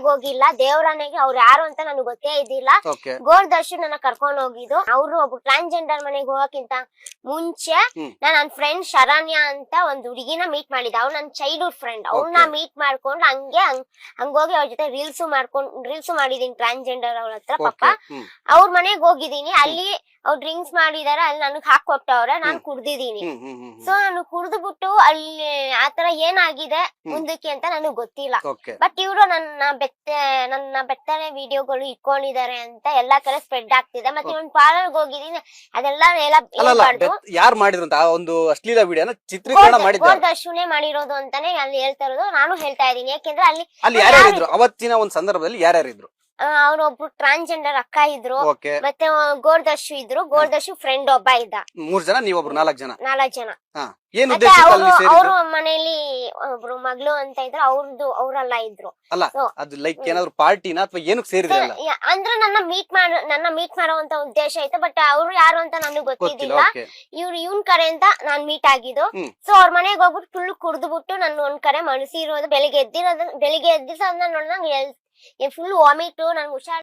ಹೋಗಿಲ್ಲ. ದೇವರನೆಗೆ ಅವ್ರು ಯಾರು ಅಂತ ನನಗೆ ಗೊತ್ತೇ ಇದ್ದಿಲ್ಲ. ಓಕೆ ಗೋರ್ ದರ್ಶನ್ ನನ್ನ ಕರ್ಕೊಂಡು ಹೋಗಿದ್ದು. ಅವ್ರು ಒಬ್ಬ ಟ್ರಾನ್ಸ್ಜೆಂಡರ್ ಮನೆಗೆ ಹೋಗಕ್ಕಿಂತ ಮುಂಚೆ. ನಾನ್ ನನ್ನ ಫ್ರೆಂಡ್ ಶರಣ್ಯ ಅಂತ ಒಂದು ಹುಡುಗಿನ ಮೀಟ್ ಮಾಡಿದ್ದೆ. ಅವ್ಳು ನನ್ನ ಚೈಲ್ಡ್ಹುಡ್ ಫ್ರೆಂಡ್ ಅವ್ನ ಮೀಟ್ ಮಾಡ್ಕೊಂಡು ಹಂಗೆ ಹಂಗ್ ಹಂಗೋಗಿ ಅವ್ರ ಜೊತೆ ರೀಲ್ಸ್ ಮಾಡ್ಕೊಂಡ್ ರೀಲ್ಸ್ ಮಾಡಿದೀನಿ ಟ್ರಾನ್ಸ್ಜೆಂಡರ್ ಅವ್ರ ಹತ್ರ ಪಾಪ. ಅವ್ರ ಮನೆಗ್ ಹೋಗಿದೀನಿ. ಅಲ್ಲಿ ಅವ್ರು ಡ್ರಿಂಕ್ಸ್ ಮಾಡಿದಾರೆ ಅಲ್ಲಿ ನನಗ್ ಹಾಕೊಟ್ಟವ್ರೆ ನಾನ್. ಕುಡ್ದಿದೀನಿ. ಸೊ ನಾನು ಕುಡ್ದು ಬಿಟ್ಟು ಅಲ್ಲಿ ಆತರ ಏನಾಗಿದೆ ಮುಂದಕ್ಕೆ ಅಂತ ನನಗ್ ಗೊತ್ತಿಲ್ಲ. ಬಟ್ ಇವ್ರು ನನ್ನ ಬೆತ್ತ ನನ್ನ ಬೆತ್ತನೆ ವಿಡಿಯೋಗಳು ಇಟ್ಕೊಂಡಿದ್ದಾರೆ ಅಂತ ಎಲ್ಲಾ ಕಡೆ ಸ್ಪ್ರೆಡ್ ಆಗ್ತಿದೆ. ಮತ್ತೆ ಒಂದ್ ಪಾರ್ಲರ್ ಹೋಗಿದೀನಿ. ಅದೆಲ್ಲ ಯಾರು ಮಾಡಿದ್ರು ಅಂತ? ಆ ಒಂದು ಅಶ್ಲೀಲ ವಿಡಿಯೋನ ಚಿತ್ರೀಕರಣ ಮಾಡಿದ್ದಾರೆ ಗೋರ್ದರ್ಶುನೆ ಮಾಡಿರೋದು ಅಂತಾನೆ ಅಲ್ಲಿ ಹೇಳ್ತಾ ಇರೋದು. ನಾನು ಹೇಳ್ತಾ ಇದೀನಿ ಯಾಕೆಂದ್ರೆ ಅಲ್ಲಿ ಅಲ್ಲಿ ಯಾರ್ಯಾರಿದ್ರು ಅವತ್ತಿನ ಒಂದು ಸಂದರ್ಭದಲ್ಲಿ ಯಾರ್ಯಾರಿದ್ರು ಇದ್ರು? ಅವ್ರು ಒಬ್ರು ಟ್ರಾನ್ಸ್ಜೆಂಡರ್ ಅಕ್ಕ ಇದ್ರು. ಓಕೆ. ಮತ್ತೆ ಗೋರ್ದರ್ಶು ಇದ್ರು. ಗೋರ್ದರ್ಶು ಫ್ರೆಂಡ್ ಒಬ್ಬ ಇದ್ದ. ಮೂರ್ ಜನ ನೀವೊಬ್ರು ನಾಲ್ಕು ಜನ? ನಾಲ್ಕ್ ಜನ. ಹಾ. ಏನ್ ಉದ್ದೇಶ ಅವರು ಮನೆಯಲ್ಲಿ ಮನೇಲಿ ಒಬ್ರು ಮಗಳು ಅಂತ ಇದ್ರು ಅವ್ರದ್ದು ಅವ್ರೆಲ್ಲ ಇದ್ರು. ಅಲ್ಲ so- ಅದು ಲೈಕ್ ಏನಾದ್ರು ಪಾರ್ಟಿನ ಅಥವಾ ಏನಕ್ಕೆ ಸೇರಿದ್ರಲ್ಲ ಯಾ- ಅಂದ್ರೆ ನನ್ನ ಮೀಟ್ ಮಾಡ ನನ್ನ ಮೀಟ್ ಮಾಡುವಂತ ಉದ್ದೇಶ ಇತ್ತು ಬಟ್ ಅವ್ರು ಯಾರು ಅಂತ ನನಗೆ ಗೊತ್ತಿಲ್ಲ ಓಕೆ ಇವ್ರು ಇವ್ನ್ ಅಂತ ನಾನ್ ಮೀಟ್ ಆಗಿದ್ದು. ಹ್ಮ್. ಸೊ ಅವ್ರ ಮನೆಗೆ ಹೋಗ್ಬಿಟ್ಟು ಫುಲ್ ಕುಡ್ದು ಬಿಟ್ಟು ನನ್ನ ಒಂದ್ ಕಡೆ ಮನಸ್ಸಿರೋದು ಬೆಳಿಗ್ಗೆ ಎದ್ದಿರೋದು ಬೆಳಿಗ್ಗೆ ಎದ್ದಿಸ ನೋಡಿದಾಗ ಫುಲ್ ವಾಮಿಟ್ ನನ್ಗೆ ಹುಷಾರ್